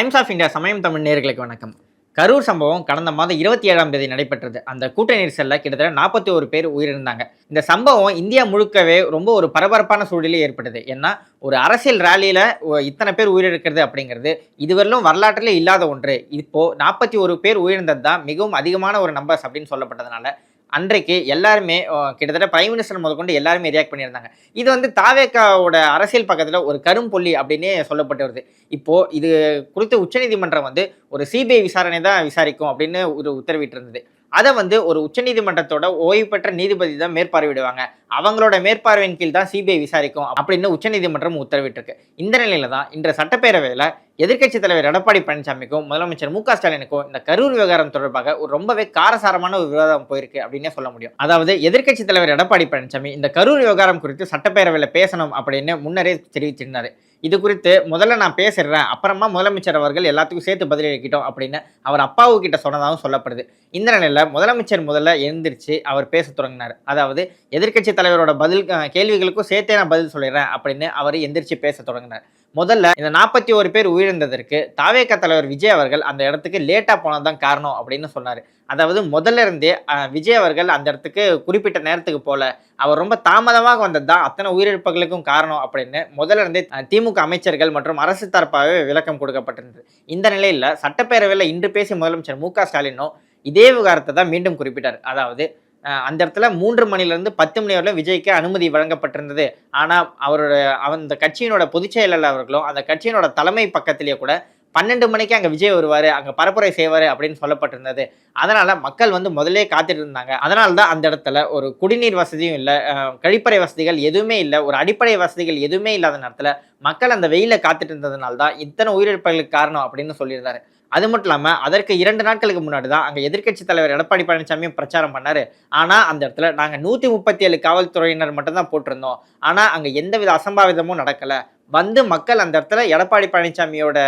Times of India சமயம் தமிழ் நேர்களுக்கு வணக்கம். கரூர் சம்பவம் கடந்த மாதம் இருபத்தி ஏழாம் தேதி நடைபெற்றது. அந்த கூட்ட நெரிசலில் கிட்டத்தட்ட நாற்பத்தி ஒரு பேர் உயிரிழந்தாங்க. இந்த சம்பவம் இந்தியா முழுக்கவே ரொம்ப ஒரு பரபரப்பான சூழலில் ஏற்பட்டது. ஏன்னா ஒரு அரசியல் ரேலியில் இத்தனை பேர் உயிரிழக்கிறது அப்படிங்கிறது இதுவரையிலும் வரலாற்றிலே இல்லாத ஒன்று. இப்போது நாற்பத்தி ஒரு பேர் உயிரிழந்தது தான் மிகவும் அதிகமான ஒரு நம்பர்ஸ் அப்படின்னு சொல்லப்பட்டதுனால அன்றைக்கு எல்லாருமே கிட்டத்தட்ட பிரைம் மினிஸ்டர் முதற்கொண்டு எல்லாருமே ரியாக்ட் பண்ணியிருந்தாங்க. இது வந்து தாவேக்காவோட அரசியல் பக்கத்தில் ஒரு கரும்புள்ளி அப்படின்னே சொல்லப்பட்டு வருது இப்போது இது குறித்து உச்சநீதிமன்றம் வந்து ஒரு சிபிஐ விசாரணை தான் விசாரிக்கும் அப்படின்னு ஒரு உத்தரவிட்டு இருந்தது அதை வந்து ஒரு உச்சநீதிமன்றத்தோட ஓய்வு பெற்ற நீதிபதி தான் மேற்பார்வையிடுவாங்க. அவங்களோட மேற்பார்வையின் கீழ் தான் சிபிஐ விசாரிக்கும் அப்படின்னு உச்சநீதிமன்றம் உத்தரவிட்டிருக்கு. இந்த நிலையில தான் இன்று சட்டப்பேரவையில் எதிர்க்கட்சித் தலைவர் எடப்பாடி பழனிசாமிக்கும் முதலமைச்சர் மு க ஸ்டாலினுக்கும் இந்த கரூர் விவகாரம் தொடர்பாக ஒரு ரொம்பவே காரசாரமான ஒரு விவாதம் போயிருக்கு அப்படின்னே சொல்ல முடியும். அதாவது எதிர்க்கட்சித் தலைவர் எடப்பாடி பழனிசாமி இந்த கரூர் விவகாரம் குறித்து சட்டப்பேரவையில் பேசணும் அப்படின்னு முன்னரே தெரிவிச்சிருந்தாரு. இது குறித்து முதல்ல நான் பேசிடுறேன். அப்புறமா முதலமைச்சர் அவர்கள் எல்லாத்துக்கும் சேர்த்து பதிலளிக்கிட்டோம் அப்படின்னு அவர் அப்பாவு கிட்ட சொன்னதாகவும் சொல்லப்படுது. இந்த நிலையில் முதலமைச்சர் முதல்ல எழுந்திரிச்சு அவர் பேச தொடங்கினார். அதாவது எதிர்க்கட்சி தலைவரோட பதில் கேள்விகளுக்கும் சேர்த்தே நான் பதில் சொல்லிடுறேன் அப்படின்னு அவர் எந்திரிச்சு பேச தொடங்கினார். முதல்ல இந்த நாற்பத்தி ஒரு பேர் உயிரிழந்ததற்கு தாவேக தலைவர் விஜய் அவர்கள் அந்த இடத்துக்கு லேட்டாக போனதுதான் காரணம் அப்படின்னு சொன்னார். அதாவது முதல்ல இருந்தே விஜய் அவர்கள் அந்த இடத்துக்கு குறிப்பிட்ட நேரத்துக்கு போல அவர் ரொம்ப தாமதமாக வந்தது தான் அத்தனை உயிரிழப்புகளுக்கும் காரணம் அப்படின்னு முதல்ல இருந்தே திமுக அமைச்சர்கள் மற்றும் அரசு தரப்பாகவே விளக்கம் கொடுக்கப்பட்டிருந்தது. இந்த நிலையில் சட்டப்பேரவையில் இன்று பேசிய முதலமைச்சர் மு க ஸ்டாலினும் இதே விவகாரத்தை தான் மீண்டும் குறிப்பிட்டார். அதாவது அந்த இடத்துல மூன்று மணிலேருந்து பத்து மணி வரையிலும் விஜய்க்கு அனுமதி வழங்கப்பட்டிருந்தது. ஆனால் அவரோட அந்த கட்சியினோட பொதுச் செயலாளர் அவர்களும் அந்த கட்சியினோட தலைமை பக்கத்திலேயே கூட பன்னெண்டு மணிக்கு அங்கே விஜய் வருவார் அங்கே பரப்புரை செய்வார் அப்படின்னு சொல்லப்பட்டிருந்தது. அதனால் மக்கள் வந்து முதலே காத்துட்டு இருந்தாங்க. அதனால தான் அந்த இடத்துல ஒரு குடிநீர் வசதியும் இல்லை கழிப்பறை வசதிகள் எதுவுமே இல்லை ஒரு அடிப்படை வசதிகள் எதுவுமே இல்லாத நேரத்தில் மக்கள் அந்த வெயில காத்துட்டு இருந்ததுனால தான் இத்தனை உயிரிழப்புகளுக்கு காரணம் அப்படின்னு சொல்லியிருந்தாரு. அது மட்டும் இல்லாமல் அதற்கு இரண்டு நாட்களுக்கு முன்னாடி தான் அங்கே எதிர்க்கட்சி தலைவர் எடப்பாடி பழனிசாமியும் பிரச்சாரம் பண்ணார். ஆனால் அந்த இடத்துல நாங்கள் நூற்றி முப்பத்தி ஏழு காவல்துறையினர் மட்டும்தான் போட்டிருந்தோம். ஆனால் அங்கே எந்தவித அசம்பாவிதமும் நடக்கலை. வந்து மக்கள் அந்த இடத்துல எடப்பாடி பழனிசாமியோட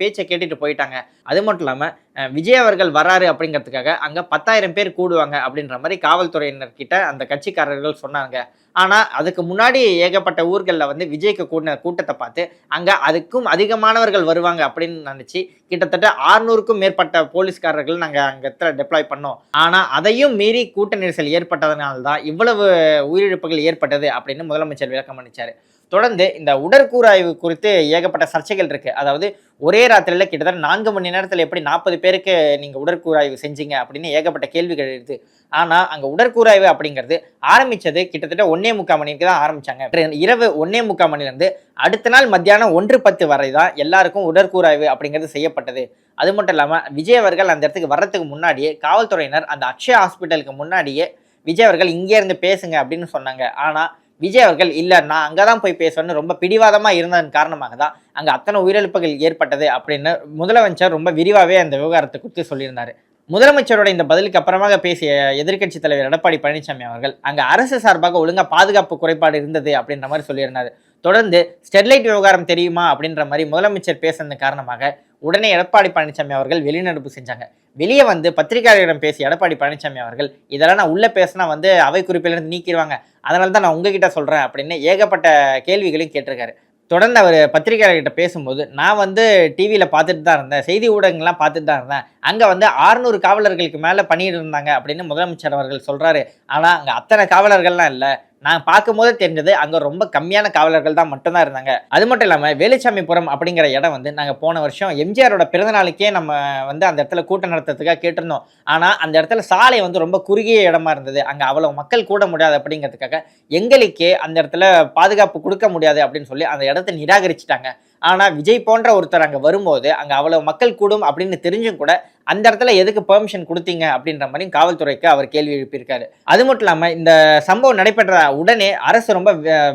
பேச்சை கேட்டுட்டு போயிட்டாங்க. அது மட்டும் இல்லாமல் விஜய் அவர்கள் வராரு அப்படிங்கிறதுக்காக அங்கே பத்தாயிரம் பேர் கூடுவாங்க அப்படின்ற மாதிரி காவல்துறையினர்கிட்ட அந்த கட்சிக்காரர்கள் சொன்னாங்க. ஆனால் அதுக்கு முன்னாடி ஏகப்பட்ட ஊர்களில் வந்து விஜய்க்கு கூடின கூட்டத்தை பார்த்து அங்கே அதுக்கும் அதிகமானவர்கள் வருவாங்க அப்படின்னு நினச்சி கிட்டத்தட்ட ஆறுநூறுக்கும் மேற்பட்ட போலீஸ்காரர்கள் நாங்கள் அங்கே இடத்துல டெப்ளாய் பண்ணோம். ஆனால் அதையும் மீறி கூட்ட நெரிசல் ஏற்பட்டதனால்தான் இவ்வளவு உயிரிழப்புகள் ஏற்பட்டது அப்படின்னு முதலமைச்சர் விளக்கம் அளிச்சார். தொடர்ந்து இந்த உடற்கூறாய்வு குறித்து ஏகப்பட்ட சர்ச்சைகள் இருக்கு. அதாவது ஒரே ராத்திரியில் கிட்டத்தட்ட நான்கு மணி நேரத்தில் எப்படி நாற்பது பேருக்கு நீங்கள் உடற்கூறாய்வு செஞ்சீங்க அப்படின்னு ஏகப்பட்ட கேள்விகள் இருக்குது ஆனால் அங்கே உடற்கூறாய்வு அப்படிங்கிறது ஆரம்பித்தது கிட்டத்தட்ட ஒன்னே முக்கால் மணிக்கு தான் ஆரம்பிச்சாங்க. இரவு ஒன்னே முக்கால் மணிலேருந்து அடுத்த நாள் மத்தியானம் ஒன்று பத்து வரை தான் எல்லாருக்கும் உடற்கூறாய்வு அப்படிங்கிறது செய்யப்பட்டது. அது மட்டும் இல்லாமல் விஜய் அவர்கள் அந்த இடத்துக்கு வர்றதுக்கு முன்னாடியே காவல்துறையினர் அந்த அக்ஷயா ஹாஸ்பிட்டலுக்கு முன்னாடியே விஜய் அவர்கள் இங்கே இருந்து பேசுங்க அப்படின்னு சொன்னாங்க. ஆனால் விஜய் அவர்கள் இல்லை நான் அங்கே தான் போய் பேசணும்னு ரொம்ப பிடிவாதமாக இருந்ததன் காரணமாக தான் அங்கே அத்தனை உயிரிழப்புகள் ஏற்பட்டது அப்படின்னு முதலமைச்சர் ரொம்ப விரிவாகவே அந்த விவகாரத்தை குறித்து சொல்லியிருந்தார். முதலமைச்சரோட இந்த பதிலுக்கு அப்புறமாக பேசிய எதிர்க்கட்சி தலைவர் எடப்பாடி பழனிசாமி அவர்கள் அங்கே அரசு சார்பாக ஒழுங்காக பாதுகாப்பு குறைபாடு இருந்தது அப்படின்ற மாதிரி சொல்லியிருந்தார். தொடர்ந்து ஸ்டெர்லைட் விவகாரம் தெரியுமா அப்படின்ற மாதிரி முதலமைச்சர் பேசுனது காரணமாக உடனே எடப்பாடி பழனிசாமி அவர்கள் வெளிநடப்பு செஞ்சாங்க. வெளியே வந்து பத்திரிகையாளர்களிடம் பேசிய எடப்பாடி பழனிசாமி அவர்கள் இதெல்லாம் நான் உள்ளே பேசினா வந்து அவை குறிப்பிலிருந்து நீக்கிடுவாங்க. அதனால தான் நான் உங்ககிட்ட சொல்கிறேன் அப்படின்னு ஏகப்பட்ட கேள்விகளையும் கேட்டிருக்காரு. தொடர்ந்து அவர் பத்திரிகையாளர்கிட்ட பேசும்போது நான் வந்து டிவியில் பார்த்துட்டு தான் இருந்தேன். செய்தி ஊடகங்கள்லாம் பார்த்துட்டு தான் இருந்தேன். அங்கே வந்து ஆறுநூறு காவலர்களுக்கு மேலே பண்ணிட்டு இருந்தாங்க அப்படின்னு முதலமைச்சர் அவர்கள் சொல்கிறாரு ஆனால் அங்கே அத்தனை காவலர்கள்லாம் இல்லை. நான் பார்க்கும்போது தெரிஞ்சது அங்கே ரொம்ப கம்மியான காவலர்கள் தான் மட்டும்தான் இருந்தாங்க. அது மட்டும் இல்லாமல் வேலுச்சாமிபுரம் அப்படிங்கிற இடம் வந்து நாங்கள் போன வருஷம் எம்ஜிஆரோட பிறந்தநாளுக்கே நம்ம வந்து அந்த இடத்துல கூட்டம் நடத்துறதுக்காக கேட்டிருந்தோம். ஆனால் அந்த இடத்துல சாலை வந்து ரொம்ப குறுகிய இடமா இருந்தது. அங்கே அவ்வளோ மக்கள் கூட முடியாது அப்படிங்கிறதுக்காக எங்களுக்கே அந்த இடத்துல பாதுகாப்பு கொடுக்க முடியாது அப்படின்னு சொல்லி அந்த இடத்த நிராகரிச்சிட்டாங்க. ஆனால் விஜய் போன்ற ஒருத்தர் அங்கே வரும்போது அங்கே அவ்வளோ மக்கள் கூடும் அப்படின்னு தெரிஞ்சும் கூட அந்த இடத்துல எதுக்கு பெர்மிஷன் கொடுத்தீங்க அப்படின்ற மாதிரி காவல்துறைக்கு அவர் கேள்வி எழுப்பியிருக்காரு. அது மட்டும் இல்லாமல் இந்த சம்பவம் நடைபெற்ற உடனே அரசு ரொம்ப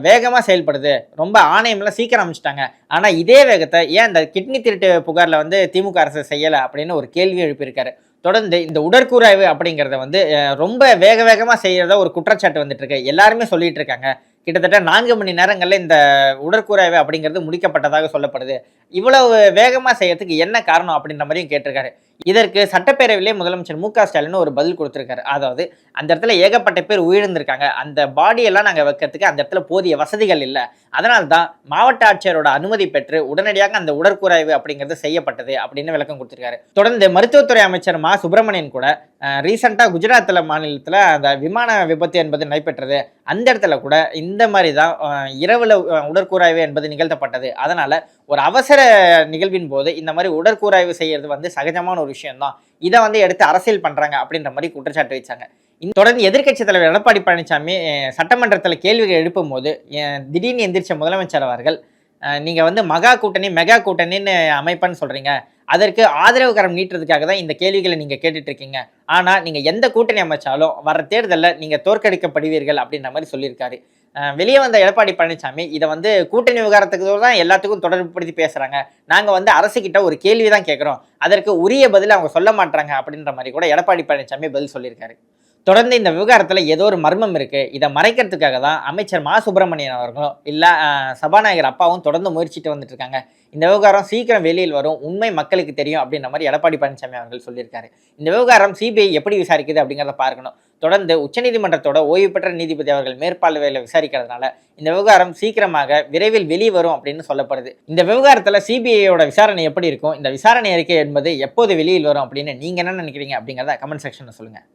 வேகமாக செயல்படுது. ரொம்ப ஆணையம்லாம் சீக்கிரம் அமைச்சிட்டாங்க ஆனால் இதே வேகத்தை ஏன் இந்த கிட்னி திருட்டு புகாரில் வந்து திமுக அரசு செய்யலை அப்படின்னு ஒரு கேள்வி எழுப்பியிருக்காரு. தொடர்ந்து இந்த உடற்கூறாய்வு அப்படிங்கிறத வந்து ரொம்ப வேக வேகமாக செய்கிறத ஒரு குற்றச்சாட்டு வந்துட்டு இருக்கு. எல்லாருமே சொல்லிட்டு இருக்காங்க. கிட்டத்தட்ட நான்கு மணி நேரங்களில் இந்த உடற்கூறாய்வு அப்படிங்கிறது முடிக்கப்பட்டதாக சொல்லப்படுது. இவ்வளவு வேகமாக செய்யறதுக்கு என்ன காரணம் அப்படின்ற மாதிரியும் கேட்டிருக்காரு. இதற்கு சட்டப்பேரவையிலே முதலமைச்சர் மு க ஸ்டாலின் ஒரு பதில் கொடுத்துருக்காரு. அதாவது அந்த இடத்துல ஏகப்பட்ட பேர் உயிர்ந்திருக்காங்க அந்த பாடியெல்லாம் நாங்கள் வைக்கிறதுக்கு அந்த இடத்துல போதிய வசதிகள் இல்லை. அதனால தான் மாவட்ட ஆட்சியரோட அனுமதி பெற்று உடனடியாக அந்த உடற்கூறாய்வு அப்படிங்கிறது செய்யப்பட்டது அப்படின்னு விளக்கம் கொடுத்துருக்காரு. தொடர்ந்து மருத்துவத்துறை அமைச்சர் மா. சுப்பிரமணியன் கூட ரீசெண்டாக குஜராத்தில் மாநிலத்தில் அந்த விமான விபத்து என்பது நடைபெற்றது. அந்த இடத்துல கூட இந்த மாதிரி தான் இரவில் உடற்கூராய்வு என்பது நிகழ்த்தப்பட்டது. அதனால் ஒரு அவசர நிகழ்வின் போது இந்த மாதிரி உடற்கூராய்வு செய்கிறது வந்து சகஜமான ஒரு விஷயம்தான். இதை வந்து எடுத்து அரசியல் பண்ணுறாங்க அப்படின்ற மாதிரி குற்றச்சாட்டு வச்சாங்க. இந்த- தொடர்ந்து எதிர்க்கட்சி தலைவர் எடப்பாடி பழனிசாமி சட்டமன்றத்தில் கேள்விகள் எழுப்பும் போது திடீர்னு எந்திரிச்ச முதலமைச்சர் அவர்கள் நீங்கள் வந்து மகா கூட்டணி மெகா கூட்டணின்னு அமைப்பன்னு சொல்கிறீங்க அதற்கு ஆதரவு கரம் நீட்டுறதுக்காக தான் இந்த கேள்விகளை நீங்கள் கேட்டுட்டு இருக்கீங்க நீங்கள் எந்த கூட்டணி அமைச்சாலும் வர தேர்தலில் நீங்கள் தோற்கடிக்கப்படுவீர்கள் அப்படின்ற மாதிரி சொல்லியிருக்காரு. வெளியே வந்த எடப்பாடி பழனிசாமி இதை வந்து கூட்டணி விவகாரத்துக்கு தான் எல்லாத்துக்கும் தொடர்புபடுத்தி பேசுகிறாங்க நாங்கள் வந்து அரசுக்கிட்ட ஒரு கேள்வி தான் கேட்குறோம் அதற்கு உரிய பதில் அவங்க சொல்ல மாட்டாங்க அப்படின்ற மாதிரி கூட எடப்பாடி பழனிசாமி பதில் சொல்லியிருக்காரு. தொடர்ந்து இந்த விவகாரத்தில் ஏதோ ஒரு மர்மம் இருக்குது இதை மறைக்கிறதுக்காக தான் அமைச்சர் மா. சுப்பிரமணியன் அவர்களும் இல்லை சபாநாயகர் அப்பாவும் தொடர்ந்து முயற்சிட்டு வந்துட்டு இருக்காங்க. இந்த விவகாரம் சீக்கிரம் வெளியில் வரும். உண்மை மக்களுக்கு தெரியும் அப்படின்ற மாதிரி எடப்பாடி பழனிசாமி அவர்கள் சொல்லியிருக்காரு. இந்த விவகாரம் சிபிஐ எப்படி விசாரிக்குது அப்படிங்கிறத பார்க்கணும். தொடர்ந்து உச்சநீதிமன்றத்தோட ஓய்வு பெற்ற நீதிபதி அவர்கள் மேற்பார்வையில் விசாரிக்கிறதுனால இந்த விவகாரம் சீக்கிரமாக விரைவில் வெளியே வரும் அப்படின்னு சொல்லப்படுது. இந்த விவகாரத்தில் சிபிஐயோட விசாரணை எப்படி இருக்கும்? இந்த விசாரணை அறிக்கை என்பது எப்போது வெளியில் வரும் அப்படின்னு நீங்கள் என்ன நினைக்கிறீங்க அப்படிங்கிறத கமெண்ட் செக்ஷனில் சொல்லுங்கள்